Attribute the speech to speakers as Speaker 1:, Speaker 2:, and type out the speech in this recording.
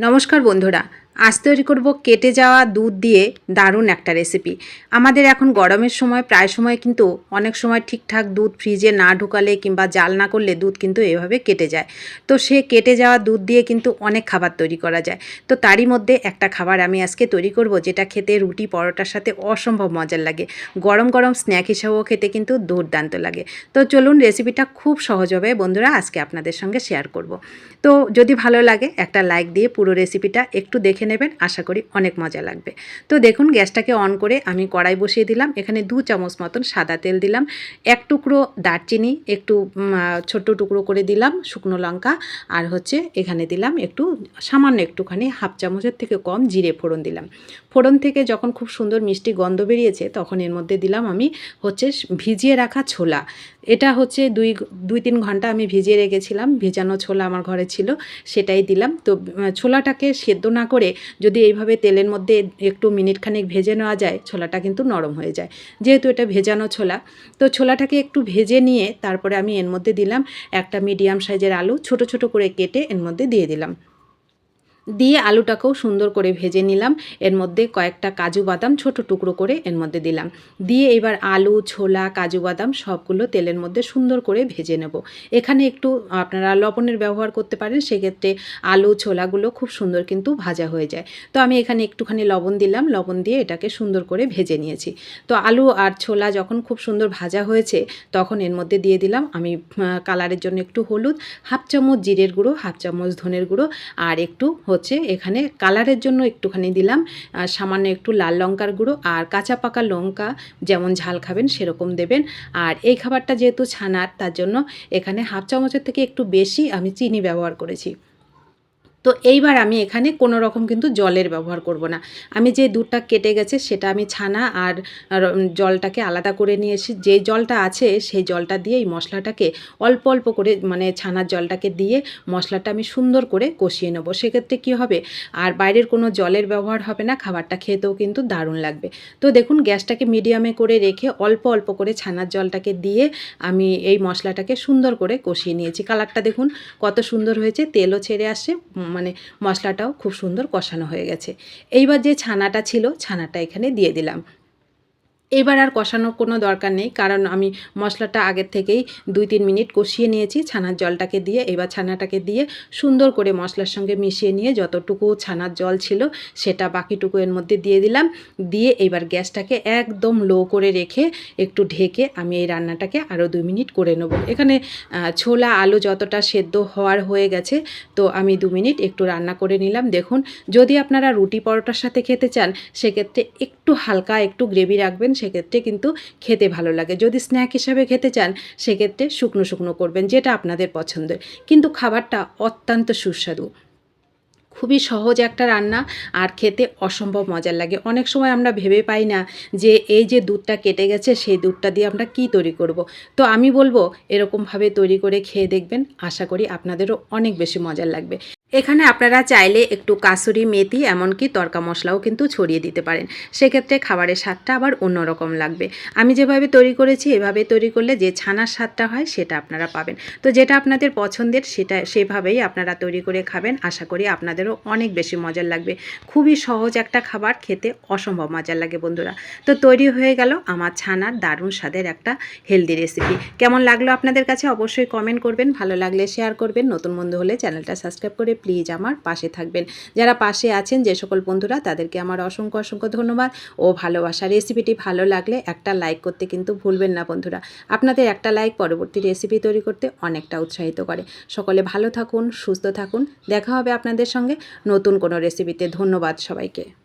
Speaker 1: নমস্কার বন্ধুরা আজ তৈরি করব কেটে যাওয়া দুধ দিয়ে দারুণ একটা রেসিপি আমাদের এখন গরমের সময়, প্রায় সময় কিন্তু অনেক সময় ঠিকঠাক দুধ ফ্রিজে না ঢুকালে কিংবা জাল না করলে দুধ কিন্তু এভাবে কেটে যায়। তো সে কেটে যাওয়া দুধ দিয়ে কিন্তু অনেক খাবার তৈরি করা যায়। তো তারই মধ্যে একটা খাবার আমি আজকে তৈরি করব যেটা খেতে রুটি পরোটার সাথে অসম্ভব মজার লাগে। গরম গরম স্ন্যাক হিসাবেও খেতে কিন্তু দুর্দান্ত লাগে। তো চলুন রেসিপিটা খুব সহজ হবে বন্ধুরা, আজকে আপনাদের সঙ্গে শেয়ার করব। তো যদি ভালো লাগে একটা লাইক দিয়ে পুরো রেসিপিটা একটু দেখে নেবেন, আশা করি অনেক মজা লাগবে। তো দেখুন, গ্যাসটাকে অন করে আমি কড়াই বসিয়ে দিলাম। এখানে দু চামচ মতন সাদা তেল দিলাম। এক টুকরো দারচিনি একটু ছোট্ট টুকরো করে দিলাম শুকনো লঙ্কা। আর হচ্ছে এখানে দিলাম একটু, সামান্য একটুখানি হাফ চামচের থেকে কম জিরে ফোড়ন দিলাম। ফোড়ন থেকে যখন খুব সুন্দর মিষ্টি গন্ধ বেরিয়েছে, তখন এর মধ্যে দিলাম আমি হচ্ছে ভিজিয়ে রাখা ছোলা। এটা হচ্ছে দুই দুই তিন ঘণ্টা আমি ভিজিয়ে রেখেছিলাম। ভেজানো ছোলা আমার ঘরে ছিল, সেটাই দিলাম। তো ছোলাটাকে সেদ্ধ না করে যদি এইভাবে তেলের মধ্যে একটু মিনিটখানেক ভেজে নেওয়া যায়, ছোলাটা কিন্তু নরম হয়ে যায়। যেহেতু এটা ভেজানো ছোলা, তো ছোলাটাকে একটু ভেজে নিয়ে তারপরে আমি এর মধ্যে দিলাম একটা মিডিয়াম সাইজের আলু, ছোট ছোট করে কেটে এর মধ্যে দিয়ে দিলাম। দিয়ে আলুটাকেও সুন্দর করে ভেজে নিলাম। এর মধ্যে কয়েকটা কাজু বাদাম ছোট টুকরো করে এর মধ্যে দিলাম। দিয়ে এবার আলু, ছোলা, কাজু বাদাম সবগুলো তেলের মধ্যে সুন্দর করে ভেজে নেব। এখানে একটু আপনারা লবণের ব্যবহার করতে পারেন, সেক্ষেত্রে আলু, ছোলাগুলো খুব সুন্দর কিন্তু ভাজা হয়ে যায়। তো আমি এখানে একটুখানি লবণ দিলাম, লবণ দিয়ে এটাকে সুন্দর করে ভেজে নিয়েছি। তো আলু আর ছোলা যখন খুব সুন্দর ভাজা হয়েছে, তখন এর মধ্যে দিয়ে দিলাম আমি কালারের জন্য একটু হলুদ, হাফ চামচ জিরের গুঁড়ো, হাফ চামচ ধনের গুঁড়ো আর একটু হচ্ছে এখানে কালারের জন্য একটুখানি দিলাম। সামান্য একটু লাল লঙ্কার গুঁড়ো আর কাঁচা পাকা লঙ্কা যেমন ঝাল খাবেন সেরকম দেবেন। আর এই খাবারটা যেহেতু ছানার, তার জন্য এখানে হাফ চামচের থেকে একটু বেশি আমি চিনি ব্যবহার করেছি। তো এইবার আমি এখানে কোনো রকম কিন্তু জলের ব্যবহার করব না। আমি যে দুধটা কেটে গেছে সেটা আমি ছানা আর জলটাকে আলাদা করে নিয়েছি যে জলটা আছে সেই জলটা দিয়ে এই মশলাটাকে অল্প অল্প করে মানে ছানার জলটাকে দিয়ে মশলাটা আমি সুন্দর করে কষিয়ে নেব। সেক্ষেত্রে কী হবে? আর বাইরের কোনো জলের ব্যবহার হবে না খাবারটা খেতেও কিন্তু দারুণ লাগবে। তো দেখুন গ্যাসটাকে মিডিয়ামে করে রেখে অল্প অল্প করে ছানার জলটাকে দিয়ে আমি এই মশলাটাকে সুন্দর করে কষিয়ে নিয়েছি। কালারটা দেখুন কত সুন্দর হয়েছে তেলও ছেড়ে উম, মানে মশলাটাও খুব সুন্দর কষানো হয়ে গেছে। এইবার যে ছানাটা ছিল, ছানাটা এখানে দিয়ে দিলাম। এবার আর কষানোর কোনো দরকার নেই, কারণ আমি মশলাটা আগের থেকেই দুই তিন মিনিট কষিয়ে নিয়েছি, ছানার জলটাকে দিয়ে, এবার ছানাটাকে দিয়ে সুন্দর করে মশলার সঙ্গে মিশিয়ে নিয়ে যতটুকু ছানার জল ছিল সেটা বাকিটুকু এর মধ্যে দিয়ে দিলাম, দিয়ে এবার গ্যাসটাকে একদম লো করে রেখে একটু ঢেকে আমি এই রান্নাটাকে আরও দুই মিনিট করে নেব। এখানে ছোলা, আলু যতটা সেদ্ধ হওয়ার হয়ে গেছে, তো আমি দু মিনিট একটু রান্না করে নিলাম। দেখুন, যদি আপনারা রুটি পরোটার সাথে খেতে চান, সেক্ষেত্রে একটু হালকা, একটু গ্রেভি রাখবেন, সেক্ষেত্রে কিন্তু খেতে ভালো লাগে। যদি স্ন্যাক হিসাবে খেতে চান, সেক্ষেত্রে শুকনো শুকনো করবেন, যেটা আপনাদের পছন্দের। কিন্তু খাবারটা অত্যন্ত সুস্বাদু। খুবই সহজ একটা রান্না, আর খেতে অসম্ভব মজার লাগে। অনেক সময় আমরা ভেবে পাই না যে, এই যে দুধটা কেটে গেছে, সেই দুধটা দিয়ে আমরা কি তৈরি করব। তো আমি বলব, এরকমভাবে তৈরি করে খেয়ে দেখবেন। আশা করি আপনাদেরও অনেক বেশি মজার লাগবে। এখানে আপনারা চাইলে একটু কাসুরি মেথি, এমনকি তরকা মশলাও কিন্তু ছড়িয়ে দিতে পারেন। সেক্ষেত্রে খাবারের স্বাদটা আবার অন্যরকম লাগবে। আমি যেভাবে তৈরি করেছি, এভাবে তৈরি করলে যে ছানার স্বাদটা হয়, সেটা আপনারা পাবেন। তো যেটা আপনাদের পছন্দের, সেটা, সেভাবেই আপনারা তৈরি করে খাবেন। আশা করি আপনাদেরও অনেক বেশি মজার লাগবে। খুবই সহজ একটা খাবার, খেতে অসম্ভব মজার লাগে বন্ধুরা। তো তৈরি হয়ে গেল আমার ছানার দারুণ স্বাদের একটা হেলদি রেসিপি। কেমন লাগল আপনাদের কাছে অবশ্যই কমেন্ট করবেন, ভালো লাগলে শেয়ার করবেন, নতুন বন্ধু হলে চ্যানেলটা সাবস্ক্রাইব করে প্লিজ আমার পাশে থাকবেন। যারা পাশে আছেন, যে সকল বন্ধুরা, তাদেরকে আমার অসংখ্য অসংখ্য ধন্যবাদ। ও ভালোবাসা রেসিপিটি ভালো লাগলে একটা লাইক করতে কিন্তু ভুলবেন না বন্ধুরা। আপনাদের একটা লাইক পরবর্তী রেসিপি তৈরি করতে অনেকটা উৎসাহিত করে। সকলে ভালো থাকুন, সুস্থ থাকুন। দেখা হবে আপনাদের সঙ্গে নতুন কোনো রেসিপিতে ধন্যবাদ সবাইকে।